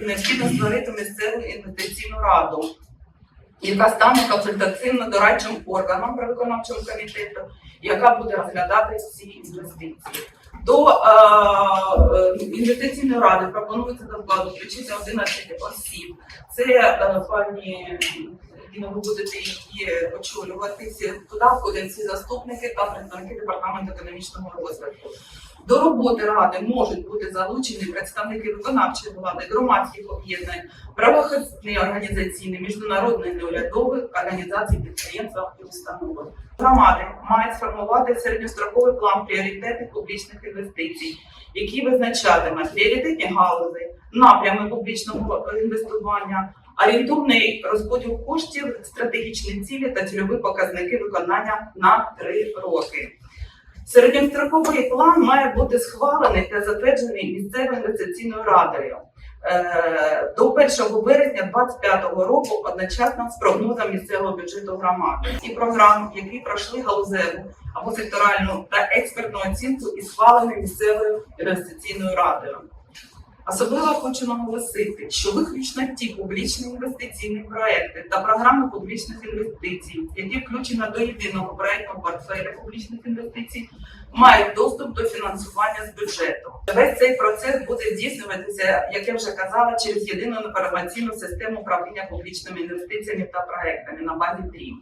Необхідно створити місцеву інвестиційну раду, яка стане консультаційно-дорадчим органом при виконавчому комітету, яка буде розглядати всі інвестиції. До е, е, інвестиційної ради пропонується до складу включити 11 осіб. Це е, пані Інна, ви будете її очолювати. Туди входять всі заступники та представники департаменту економічного розвитку. До роботи ради можуть бути залучені представники виконавчої влади, громадських об'єднань, правоохоронні організаційні, міжнародні неурядові організації, підприємства і установи. Громади мають сформувати середньостроковий план пріоритетів публічних інвестицій, який визначатиме пріоритетні галузі, напрями публічного інвестування, орієнтовний розподіл коштів, стратегічні цілі та цільові показники виконання на три роки. Середньостроковий план має бути схвалений та затверджений місцевою інвестиційною радою е, до 1 березня 2025 року одночасно з прогнозом місцевого бюджету громади. Ці програми, які пройшли галузеву або секторальну та експертну оцінку і схвалені місцевою інвестиційною радою. Особливо хочу наголосити, що виключно ті публічні інвестиційні проекти та програми публічних інвестицій, які включені до єдиного проектного портфеля публічних інвестицій, мають доступ до фінансування з бюджету. Весь цей процес буде здійснюватися, як я вже казала, через єдину інформаційну систему управління публічними інвестиціями та проектами на базі ДРІМ.